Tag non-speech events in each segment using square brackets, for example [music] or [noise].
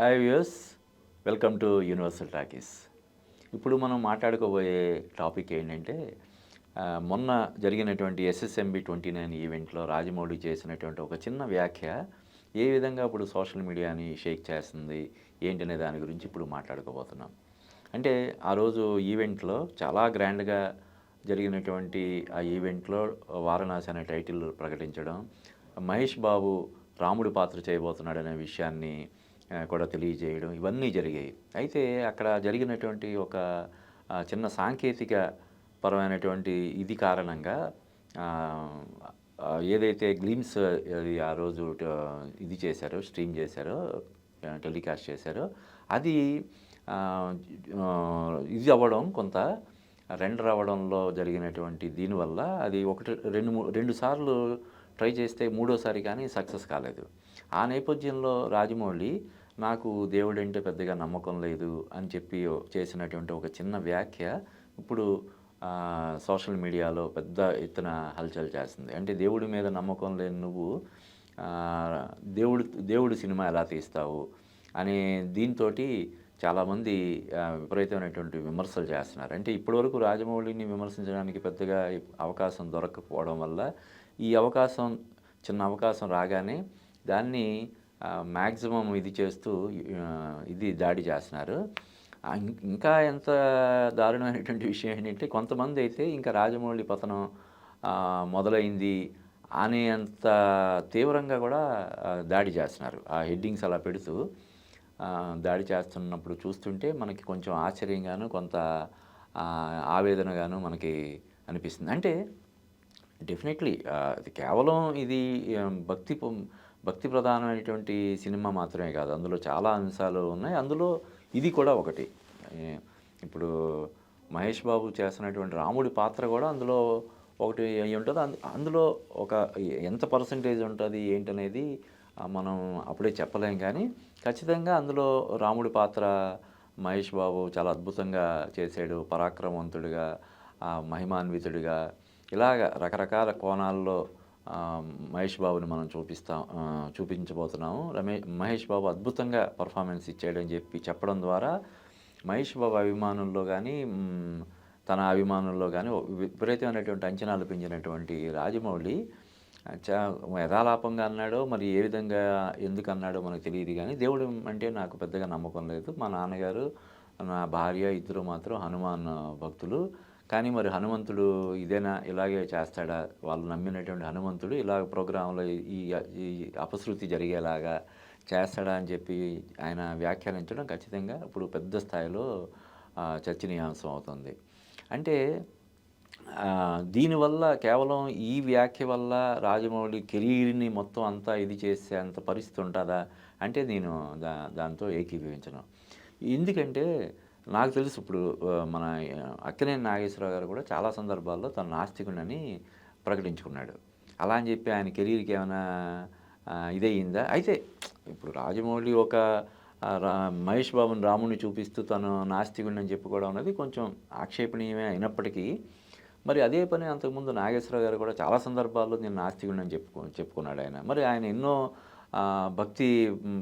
Hi views welcome to universal talkies ఇప్పుడు మనం మాట్లాడుకోబోయే topic ఏంటంటే మొన్న జరిగినటువంటి ఎస్ఎస్ఎంబి ట్వంటీ నైన్ ఈవెంట్లో రాజమౌళి చేసినటువంటి ఒక చిన్న వ్యాఖ్య ఏ విధంగా ఇప్పుడు సోషల్ మీడియాని షేక్ చేస్తుంది ఏంటనే దాని గురించి ఇప్పుడు మాట్లాడుకోబోతున్నాం. అంటే ఆ రోజు ఈవెంట్లో చాలా గ్రాండ్గా జరిగినటువంటి ఆ ఈవెంట్లో వారణాసి అనే టైటిల్ ప్రకటించడం మహేష్ బాబు రాముడి పాత్ర చేయబోతున్నాడనే విషయాన్ని కూడా తెలియజేయడం ఇవన్నీ జరిగాయి. అయితే అక్కడ జరిగినటువంటి ఒక చిన్న సాంకేతిక పరమైనటువంటి ఇది కారణంగా ఏదైతే గ్లిమ్స్ అది ఆ రోజు ఇది చేశారో స్ట్రీమ్ చేశారో టెలికాస్ట్ చేశారో అది ఇది అవ్వడం కొంత రెండర్ అవ్వడంలో జరిగినటువంటి దీనివల్ల అది ఒకటి రెండు రెండు సార్లు ట్రై చేస్తే మూడోసారి కానీ సక్సెస్ కాలేదు. ఆ నేపథ్యంలో రాజమౌళి నాకు దేవుడు అంటే పెద్దగా నమ్మకం లేదు అని చెప్పి చేసినటువంటి ఒక చిన్న వ్యాఖ్య ఇప్పుడు సోషల్ మీడియాలో పెద్ద ఎత్తున హల్చల్ చేస్తుంది. అంటే దేవుడి మీద నమ్మకం లేని నువ్వు దేవుడు దేవుడు సినిమా ఎలా తీస్తావు అనే దీంతో చాలామంది విపరీతమైనటువంటి విమర్శలు చేస్తున్నారు. అంటే ఇప్పటివరకు రాజమౌళిని విమర్శించడానికి పెద్దగా అవకాశం దొరకకపోవడం వల్ల ఈ అవకాశం చిన్న అవకాశం రాగానే దాన్ని మ్యాక్సిమం ఇది చేస్తూ ఇది దాడి చేస్తున్నారు. ఇంకా ఎంత దారుణమైనటువంటి [laughs] విషయం ఏంటంటే కొంతమంది అయితే ఇంకా రాజమౌళి పతనం మొదలైంది మొదలైంది అనేంత తీవ్రంగా కూడా దాడి చేస్తున్నారు. ఆ హెడ్డింగ్స్ అలా పెడుతూ దాడి చేస్తున్నప్పుడు చూస్తుంటే మనకి కొంచెం ఆశ్చర్యంగాను కొంత ఆవేదనగాను మనకి అనిపిస్తుంది. అంటే డెఫినెట్లీ కేవలం ఇది భక్తి భక్తి ప్రధానమైనటువంటి సినిమా మాత్రమే కాదు. అందులో చాలా అంశాలు ఉన్నాయి. అందులో ఇది కూడా ఒకటి. ఇప్పుడు మహేష్ బాబు చేస్తున్నటువంటి రాముడి పాత్ర కూడా అందులో ఒకటి అయి ఉంటుంది. అందు- అందులో ఒక ఎంత పర్సంటేజ్ ఉంటుంది ఏంటనేది మనం అప్పుడే చెప్పలేం కానీ ఖచ్చితంగా అందులో రాముడి పాత్ర మహేష్ బాబు చాలా అద్భుతంగా చేశాడు. పరాక్రమవంతుడిగా మహిమాన్వితుడిగా ఇలాగ రకరకాల కోణాల్లో మహేష్ బాబుని మనం చూపిస్తాం చూపించబోతున్నాము. రమే మహేష్ బాబు అద్భుతంగా పర్ఫార్మెన్స్ ఇచ్చాడని చెప్పి చెప్పడం ద్వారా మహేష్ బాబు అభిమానుల్లో కానీ తన అభిమానుల్లో కానీ విపరీతమైనటువంటి అంచనాలు పెంచినటువంటి రాజమౌళి. యథాలాపంగా అన్నాడో మరి ఏ విధంగా ఎందుకు అన్నాడో మనకు తెలియదు కానీ దేవుడు అంటే నాకు పెద్దగా నమ్మకం లేదు. మా నాన్నగారు నా భార్య ఇద్దరు మాత్రం హనుమాన్ భక్తులు. కానీ మరి హనుమంతుడు ఇదేనా ఇలాగే చేస్తాడా? వాళ్ళు నమ్మినటువంటి హనుమంతుడు ఇలాగ ప్రోగ్రాంలో ఈ ఈ అపశృతి జరిగేలాగా చేస్తాడా అని చెప్పి ఆయన వ్యాఖ్యానించడం ఖచ్చితంగా ఇప్పుడు పెద్ద స్థాయిలో చర్చనీయాంశం అవుతుంది. అంటే దీనివల్ల కేవలం ఈ వ్యాఖ్య వల్ల రాజమౌళి కెరీర్ని మొత్తం అంతా ఇది చేసే అంత పరిస్థితి ఉంటుందా? అంటే నేను దా దాంతో ఏకీభవించను. ఎందుకంటే నాకు తెలుసు ఇప్పుడు మన అక్కినేని నాగేశ్వరరావు గారు కూడా చాలా సందర్భాల్లో తన నాస్తికుడని ప్రకటించుకున్నాడు. అలా అని చెప్పి ఆయన కెరీర్కి ఏమైనా ఇదయ్యిందా అయితే ఇప్పుడు రాజమౌళి ఒక రా మహేష్ బాబుని రాముడిని చూపిస్తూ తను నాస్తికుడిని అని చెప్పుకోవడం అనేది కొంచెం ఆక్షేపణీయమే అయినప్పటికీ మరి అదే పని అంతకుముందు నాగేశ్వరరావు గారు కూడా చాలా సందర్భాల్లో నేను నాస్తికుడిని చెప్పుకో చెప్పుకున్నాడు ఆయన. మరి ఆయన ఎన్నో భక్తి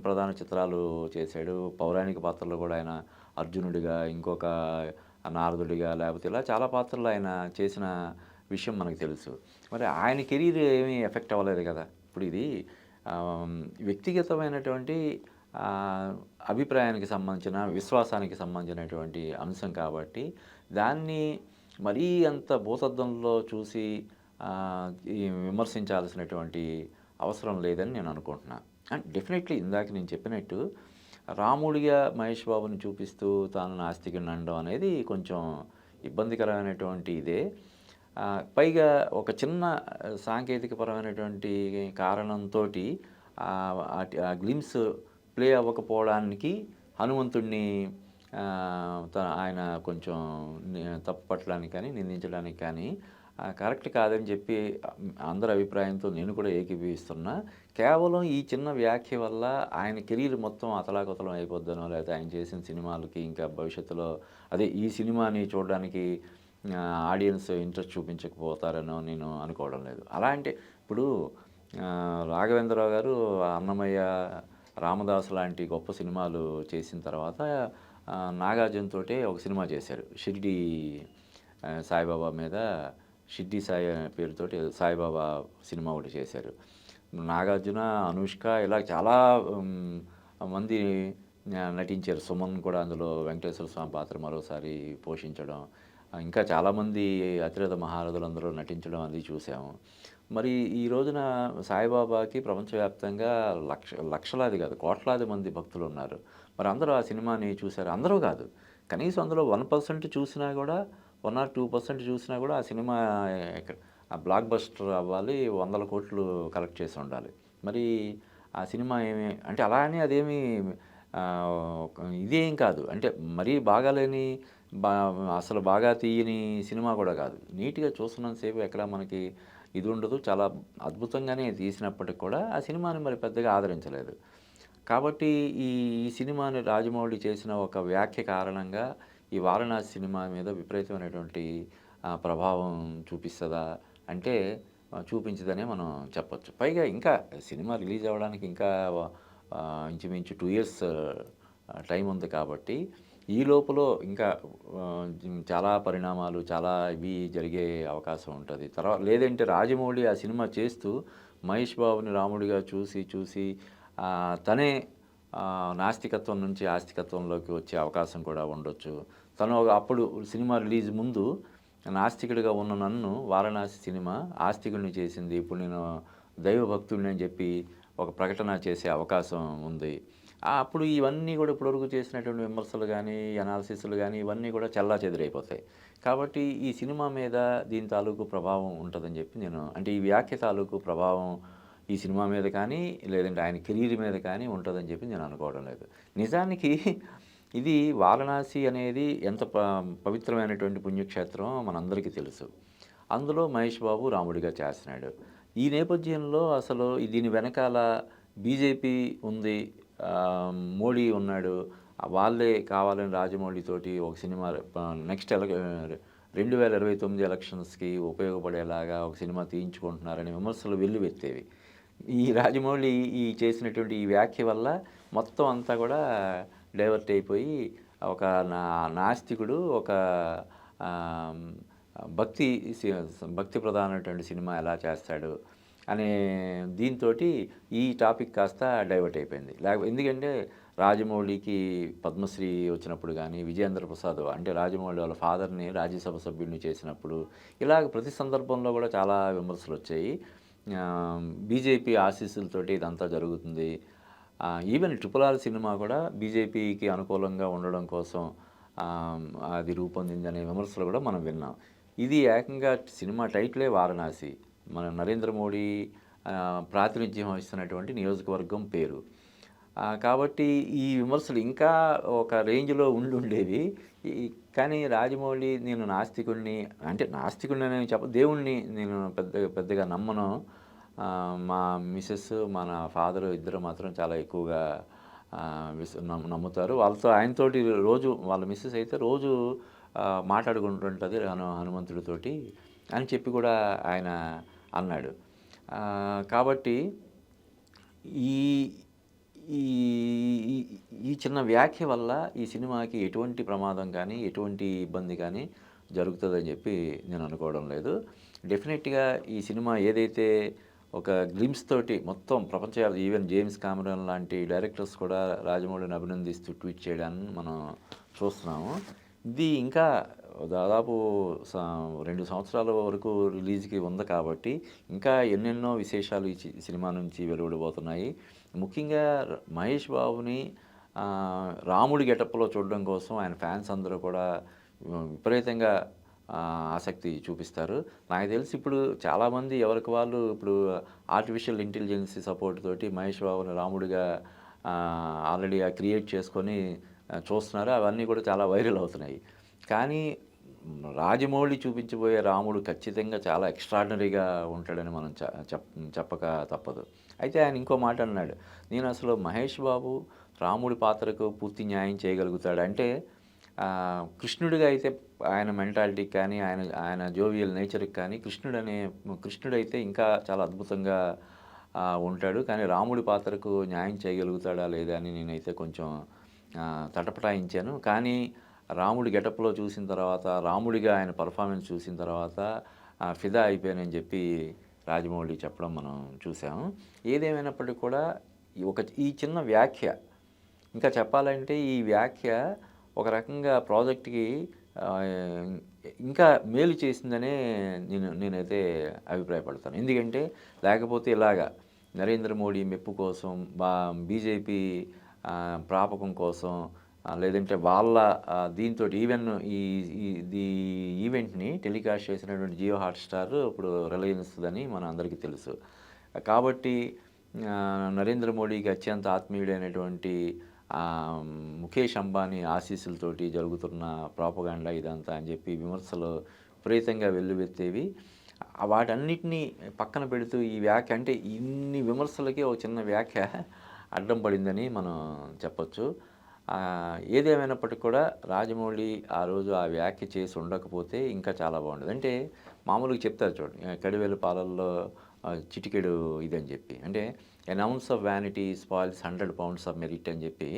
ప్రధాన చిత్రాలు చేశాడు. పౌరాణిక పాత్రలు కూడా ఆయన అర్జునుడిగా ఇంకొక నారదుడిగా లేకపోతే ఇలా చాలా పాత్రలు ఆయన చేసిన విషయం మనకు తెలుసు. మరి ఆయన కెరీర్ ఏమీ ఎఫెక్ట్ అవ్వలేదు కదా. ఇప్పుడు ఇది వ్యక్తిగతమైనటువంటి అభిప్రాయానికి సంబంధించిన విశ్వాసానికి సంబంధించినటువంటి అంశం కాబట్టి దాన్ని మరీ అంత భూతద్దంలో చూసి విమర్శించాల్సినటువంటి అవసరం లేదని నేను అనుకుంటున్నాను అండ్ డెఫినెట్లీ ఇందాక నేను చెప్పినట్టు రాముడిగా మహేష్ బాబుని చూపిస్తూ తాను నాస్తికుని అనడం అనేది కొంచెం ఇబ్బందికరమైనటువంటి ఇదే. పైగా ఒక చిన్న సాంకేతికపరమైనటువంటి కారణంతో ఆ గ్లిమ్స్ ప్లే అవ్వకపోవడానికి హనుమంతుడిని ఆయన కొంచెం తప్పు పట్టడానికి కానీ నిందించడానికి కానీ కరెక్ట్ కాదని చెప్పి అందరి అభిప్రాయంతో నేను కూడా ఏకీభవిస్తున్నా. కేవలం ఈ చిన్న వ్యాఖ్య వల్ల ఆయన కెరీర్ మొత్తం అతలాకుతలం అయిపోద్దనో లేకపోతే ఆయన చేసిన సినిమాలకి ఇంకా భవిష్యత్తులో అదే ఈ సినిమాని చూడడానికి ఆడియన్స్ ఇంట్రెస్ట్ చూపించకపోతారనో నేను అనుకోవడం లేదు. అలాంటి ఇప్పుడు రాఘవేంద్రరావు గారు అన్నమయ్య రామదాసు లాంటి గొప్ప సినిమాలు చేసిన తర్వాత ఆ, నాగార్జున తోటే ఒక సినిమా చేశారు. షిరిడి సాయిబాబా మీద షిడ్డి సాయి అనే పేరుతోటి సాయిబాబా సినిమా ఒకటి చేశారు. నాగార్జున అనుష్క ఇలా చాలా మంది నటించారు. సుమన్ కూడా అందులో వెంకటేశ్వర స్వామి పాత్ర మరోసారి పోషించడం. ఇంకా చాలామంది అతిరథ మహారథులు అందరూ నటించడం అది చూసాము. మరి ఈ రోజున సాయిబాబాకి ప్రపంచవ్యాప్తంగా లక్ష లక్షలాది కాదు కోట్లాది మంది భక్తులు ఉన్నారు. మరి అందరూ ఆ సినిమాని చూశారు అందరూ కాదు. కనీసం అందులో వన్ పర్సెంట్ చూసినా కూడా వన్ ఆర్ టూ పర్సెంట్ చూసినా కూడా ఆ సినిమా ఆ బ్లాక్ బస్టర్ అవ్వాలి వందల కోట్లు కలెక్ట్ చేసి ఉండాలి. మరి ఆ సినిమా ఏమి అంటే అలా అని అదేమి ఇదేం కాదు. అంటే మరీ బాగాలేని బా అసలు బాగా తీయని సినిమా కూడా కాదు. నీట్గా చూస్తున్నంతసేపు ఎక్కడ మనకి ఇది ఉండదు. చాలా అద్భుతంగానే తీసినప్పటికి కూడా ఆ సినిమాని మరి పెద్దగా ఆదరించలేదు. కాబట్టి ఈ ఈ సినిమాని రాజమౌళి చేసిన ఒక వ్యాఖ్య కారణంగా ఈ వారణాసి సినిమా మీద విపరీతమైనటువంటి ప్రభావం చూపిస్తుందా అంటే చూపించదనే మనం చెప్పొచ్చు. పైగా ఇంకా సినిమా రిలీజ్ అవ్వడానికి ఇంకా ఇంచుమించు టూ ఇయర్స్ టైం ఉంది కాబట్టి ఈ లోపల ఇంకా చాలా పరిణామాలు చాలా ఇవి జరిగే అవకాశం ఉంటుంది. తర్వాత లేదంటే రాజమౌళి ఆ సినిమా చేస్తూ మహేష్ బాబుని రాముడిగా చూసి చూసి తనే నాస్తికత్వం నుంచి ఆస్తికత్వంలోకి వచ్చే అవకాశం కూడా ఉండొచ్చు. తను అప్పుడు సినిమా రిలీజ్ ముందు నాస్తికుడిగా ఉన్న నన్ను వారణాసి సినిమా ఆస్తికుడిని చేసింది. ఇప్పుడు నేను దైవభక్తుడిని అని చెప్పి ఒక ప్రకటన చేసే అవకాశం ఉంది. అప్పుడు ఇవన్నీ కూడా ఇప్పటివరకు చేసినటువంటి విమర్శలు కానీ అనాలిసిస్లు కానీ ఇవన్నీ కూడా చల్లా చెదిరైపోతాయి. కాబట్టి ఈ సినిమా మీద దీని తాలూకు ప్రభావం ఉంటుందని చెప్పి నేను అంటే ఈ వ్యాఖ్య తాలూకు ప్రభావం ఈ సినిమా మీద కానీ లేదంటే ఆయన కెరీర్ మీద కానీ ఉంటుందని చెప్పి నేను అనుకోవడం లేదు. నిజానికి ఇది వారణాసి అనేది ఎంత ప పవిత్రమైనటువంటి పుణ్యక్షేత్రం మనందరికీ తెలుసు. అందులో మహేష్ బాబు రాముడిగా చేస్తున్నాడు. ఈ నేపథ్యంలో అసలు దీని వెనకాల బీజేపీ ఉంది మోడీ ఉన్నాడు. వాళ్ళే కావాలని రాజమౌళితోటి ఒక సినిమా నెక్స్ట్ ఎల రెండు వేల ఇరవై తొమ్మిది ఎలక్షన్స్కి ఉపయోగపడేలాగా ఒక సినిమా తీయించుకుంటున్నారనే విమర్శలు వెల్లువెత్తేవి. ఈ రాజమౌళి ఈ చేసినటువంటి ఈ వ్యాఖ్య వల్ల మొత్తం అంతా కూడా డైవర్ట్ అయిపోయి ఒక నా నాస్తికుడు ఒక భక్తి భక్తి ప్రధానమైనటువంటి సినిమా ఎలా చేస్తాడు అనే దీంతో ఈ టాపిక్ కాస్త డైవర్ట్ అయిపోయింది. లేకపోతే ఎందుకంటే రాజమౌళికి పద్మశ్రీ వచ్చినప్పుడు కానీ విజయేంద్ర ప్రసాద్ అంటే రాజమౌళి వాళ్ళ ఫాదర్ని రాజ్యసభ సభ్యుడిని చేసినప్పుడు ఇలాగ ప్రతి సందర్భంలో కూడా చాలా విమర్శలు వచ్చాయి. బీజేపీ ఆశీస్సులతోటి ఇదంతా జరుగుతుంది. ఈవెన్ ట్రిపుల్ ఆర్ సినిమా కూడా బీజేపీకి అనుకూలంగా ఉండడం కోసం అది రూపొందిందనే విమర్శలు కూడా మనం విన్నాం. ఇది ఏకంగా సినిమా టైటిలే వారణాసి. మన నరేంద్ర మోడీ ప్రాతినిధ్యం వహిస్తున్నటువంటి నియోజకవర్గం పేరు. కాబట్టి ఈ విమర్శలు ఇంకా ఒక రేంజ్లో ఉండి ఉండేవి. కానీ రాజమౌళి నేను నాస్తికుడిని అంటే నాస్తికుడిని అని చెప్ప దేవుణ్ణి నేను పెద్ద పెద్దగా నమ్మను. మా మిసెస్ మన ఫాదర్ ఇద్దరు మాత్రం చాలా ఎక్కువగా నమ్ముతారు. వాళ్ళతో ఆయనతోటి రోజు వాళ్ళ మిస్సెస్ అయితే రోజు మాట్లాడుకుంటుంటుంది హను హనుమంతుడితోటి అని చెప్పి కూడా ఆయన అన్నాడు. కాబట్టి ఈ ఈ- ఈ చిన్న వ్యాఖ్య వల్ల ఈ సినిమాకి ఎటువంటి ప్రమాదం కానీ ఎటువంటి ఇబ్బంది కానీ జరుగుతుందని చెప్పి నేను అనుకోవడం లేదు. డెఫినెట్గా ఈ సినిమా ఏదైతే ఒక గ్లిమ్స్ తోటి మొత్తం ప్రపంచ ఈవెన్ జేమ్స్ కామెరాన్ లాంటి డైరెక్టర్స్ కూడా రాజమౌళిని అభినందిస్తూ ట్వీట్ చేయడాన్ని మనం చూస్తున్నాము. ఇది ఇంకా దాదాపు రెండు సంవత్సరాల వరకు రిలీజ్కి ఉంది కాబట్టి ఇంకా ఎన్నెన్నో విశేషాలు ఈ సినిమా నుంచి వెలువడబోతున్నాయి. ముఖ్యంగా మహేష్ బాబుని రాముడి గెటప్లో చూడడం కోసం ఆయన ఫ్యాన్స్ అందరూ కూడా విపరీతంగా ఆసక్తి చూపిస్తారు. నాకు తెలిసి ఇప్పుడు చాలామంది ఎవరికి వాళ్ళు ఇప్పుడు ఆర్టిఫిషియల్ ఇంటెలిజెన్స్ సపోర్ట్ తోటి మహేష్ బాబుని రాముడిగా ఆల్రెడీ క్రియేట్ చేసుకొని చూస్తున్నారు. అవన్నీ కూడా చాలా వైరల్ అవుతున్నాయి. కానీ రాజమౌళి చూపించబోయే రాముడు ఖచ్చితంగా చాలా ఎక్స్ట్రాడినరీగా ఉంటాడని మనం చెప్ చెప్పక తప్పదు. అయితే ఆయన ఇంకో మాట అన్నాడు. నేను అసలు మహేష్ బాబు రాముడి పాత్రకు పూర్తి న్యాయం చేయగలుగుతాడు? అంటే కృష్ణుడిగా అయితే ఆయన మెంటాలిటీకి కానీ ఆయన ఆయన జోవియల్ నేచర్కి కానీ కృష్ణుడు అనే కృష్ణుడు అయితే ఇంకా చాలా అద్భుతంగా ఉంటాడు. కానీ రాముడి పాత్రకు న్యాయం చేయగలుగుతాడా లేదా అని నేనైతే కొంచెం తటపటాయించాను. కానీ రాముడి గెటప్లో చూసిన తర్వాత రాముడిగా ఆయన పర్ఫార్మెన్స్ చూసిన తర్వాత ఫిదా అయిపోయానని చెప్పి రాజమౌళి చెప్పడం మనం చూసాము. ఏదేమైనప్పటికీ కూడా ఒక ఈ చిన్న వ్యాఖ్య ఇంకా చెప్పాలంటే ఈ వ్యాఖ్య ఒక రకంగా ప్రాజెక్ట్కి ఇంకా మేలు చేసిందనే నేను నేనైతే అభిప్రాయపడతాను. ఎందుకంటే లేకపోతే ఇలాగా నరేంద్ర మోడీ మెప్పు కోసం బా బీజేపీ ప్రాపకం కోసం లేదంటే వాళ్ళ దీంతో ఈవెన్ ఈ ఈ- ఈవెంట్ని టెలికాస్ట్ చేసినటువంటి జియో హాట్స్టార్ ఇప్పుడు రిలయన్స్దని మన అందరికీ తెలుసు. కాబట్టి నరేంద్ర మోడీకి అత్యంత ఆత్మీయుడైనటువంటి ముఖేష్ అంబానీ ఆశీస్సులతోటి జరుగుతున్న ప్రాపగాండా ఇదంతా అని చెప్పి విమర్శలు విపరీతంగా వెల్లువెత్తేవి. వాటన్నిటినీ పక్కన పెడుతూ ఈ వ్యాఖ్య అంటే ఇన్ని విమర్శలకి ఒక చిన్న వ్యాఖ్య అడ్డం పడిందని మనం చెప్పచ్చు. ఏదేమైనప్పటికీ కూడా రాజమౌళి ఆ రోజు ఆ వ్యాఖ్య చేసి ఉండకపోతే ఇంకా చాలా బాగుండదు. అంటే మామూలుగా చెప్తారు చూడండి కడివేలు పాలల్లో చిటికెడు ఇదని చెప్పి. అంటే an ounce of vanity spoils hundred pounds of merit అని చెప్పి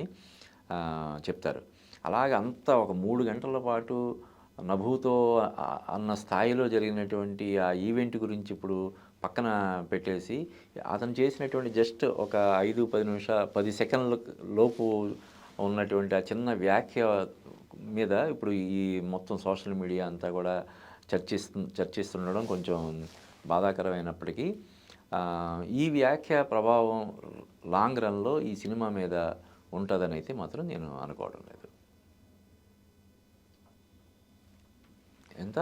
చెప్తారు. అలాగ అంత ఒక మూడు గంటల పాటు నభూతో అన్న స్థాయిలో జరిగినటువంటి ఆ ఈవెంట్ గురించి ఇప్పుడు పక్కన పెట్టేసి అతను చేసినటువంటి జస్ట్ ఒక ఐదు పది నిమిషాలు పది సెకండ్ల లోపు ఉన్నటువంటి ఆ చిన్న వ్యాఖ్య మీద ఇప్పుడు ఈ మొత్తం సోషల్ మీడియా అంతా కూడా చర్చిస్తు చర్చిస్తుండడం కొంచెం బాధాకరమైనప్పటికీ ఈ వ్యాఖ్య ప్రభావం లాంగ్ రన్లో ఈ సినిమా మీద ఉంటుందని అయితే మాత్రం నేను అనుకోవడం లేదు. ఎంత?